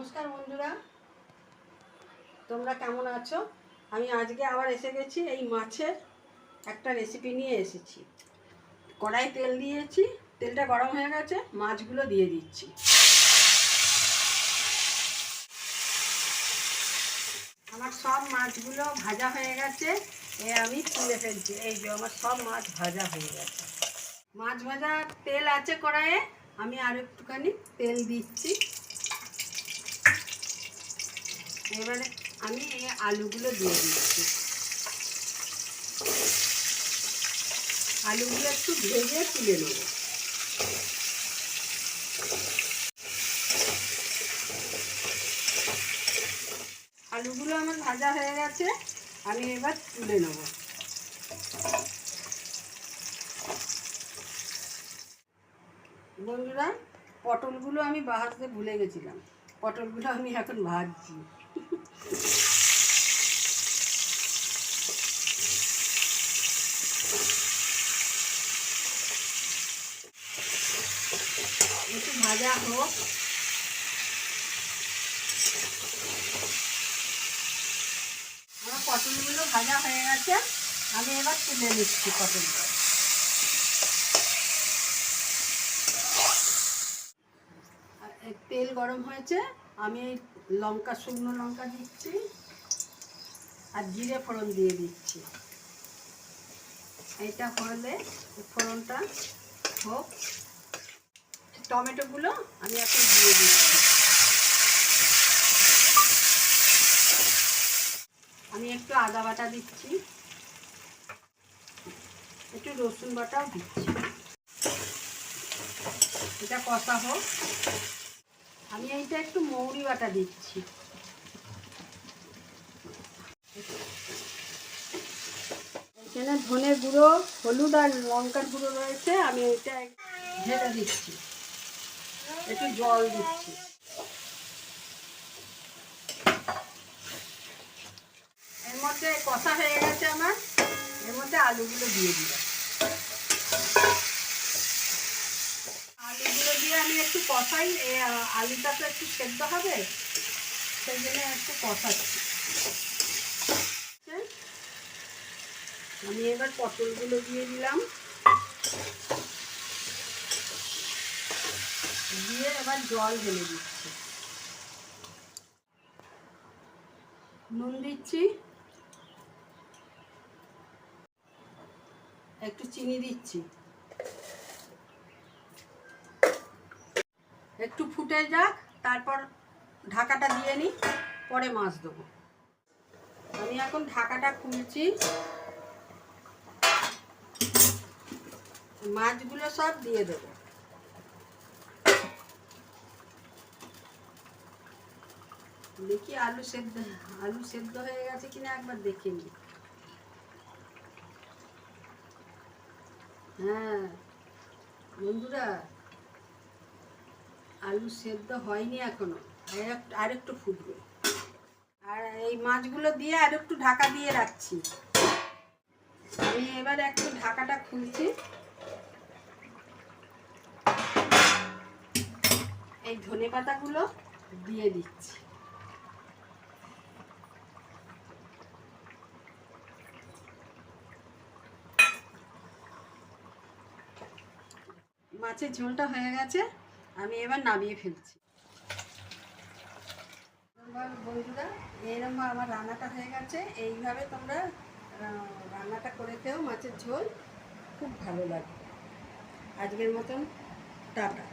নমস্কার বন্ধুরা। তোমরা কেমন আছো? আমি আজকে আবার এসে গেছি এই মাছের একটা রেসিপি নিয়ে এসেছি। কড়াই তেল দিয়েছি, তেলটা গরম হয়ে গেছে, মাছগুলো দিয়ে দিচ্ছি। আমার সব মাছগুলো ভাজা হয়ে গেছে, এ আমি তুলে ফেলছি। এই যে আমার সব মাছ ভাজা হয়ে গেছে। মাছ ভাজা তেল আছে কড়াইয়ে, আমি আর একটুখানি তেল দিচ্ছি। এবারে আমি এই আলুগুলো দিয়ে দিচ্ছি। আলুগুলো একটু ভেজে তুলে নেব। আলুগুলো আমার ভাজা হয়ে গেছে, আমি এবার তুলে নেব। বন্ধুরা, পটলগুলো আমি বাহাতে ভুলে গেছিলাম। পটলগুলো আমি এখন ভাজছি। একটু ভাজা হোক। আমার পটলগুলো ভাজা হয়ে গেছে। আমি এবার তুলে নিচ্ছি আর তেল গরম হয়েছে। আমি লঙ্কা, শুকনো লঙ্কা দিচ্ছি আর জিরে ফোড়ন দিয়ে দিচ্ছি। এটা হলে ফোড়নটা হোক। টমেটোগুলো আমি এখন দিয়ে দিচ্ছি। আমি একটু আদা বাটা দিচ্ছি। একটু রসুন বাটাও দিচ্ছি। এটা কষা হোক। আমি এইটা একটু মৌরি বাটা দিচ্ছি। এখানে ধনে গুঁড়ো, হলুদ আর লঙ্কার গুঁড়ো রয়েছে, আমি এটা ঢেলে দিচ্ছি। একটু জল দিচ্ছি। এর মধ্যে কষা হয়ে গেছে আমার, এর মধ্যে আলুগুলো দিয়ে দিলাম আলুগুলো দিয়ে আমি একটু কষাই আলুটা তো একটু সেদ্ধ হবে, সেই জন্য একটু কষাচ্ছি। আমি এবার পটলগুলো দিয়ে দিলাম। দিয়ে এবার জল ঢেলে দিচ্ছি। নুন দিচ্ছি। একটু চিনি দিচ্ছি। একটু ফুটে যাক, তারপর ঢাকাটা দিয়ে নিই, পরে মাছ দেবো। আমি এখন ঢাকাটা খুলছি। মাছগুলো সব দিয়ে দেবো। দেখি আলু সেদ্ধ আলু সেদ্ধ হয়ে গেছে কিনা একবার দেখে নি হ্যাঁ বন্ধুরা আলু সেদ্ধ হয়নি এখনও। আর একটু ফুটবে। আর এই মাছগুলো দিয়ে আর একটু ঢাকা দিয়ে রাখছি। আমি এবার একটু ঢাকাটা খুলছি। এই ধনে পাতাগুলো দিয়ে দিচ্ছি। মাছের ঝোলটা হয়ে গেছে। আমি এবার নামিয়ে ফেলছি। বন্ধুরা এরকম আমার রান্নাটা হয়ে গেছে। এইভাবে তোমরা রান্নাটা করে খেয়েও মাছের ঝোল। খুব ভালো লাগে। আজকের মতন, টাটা।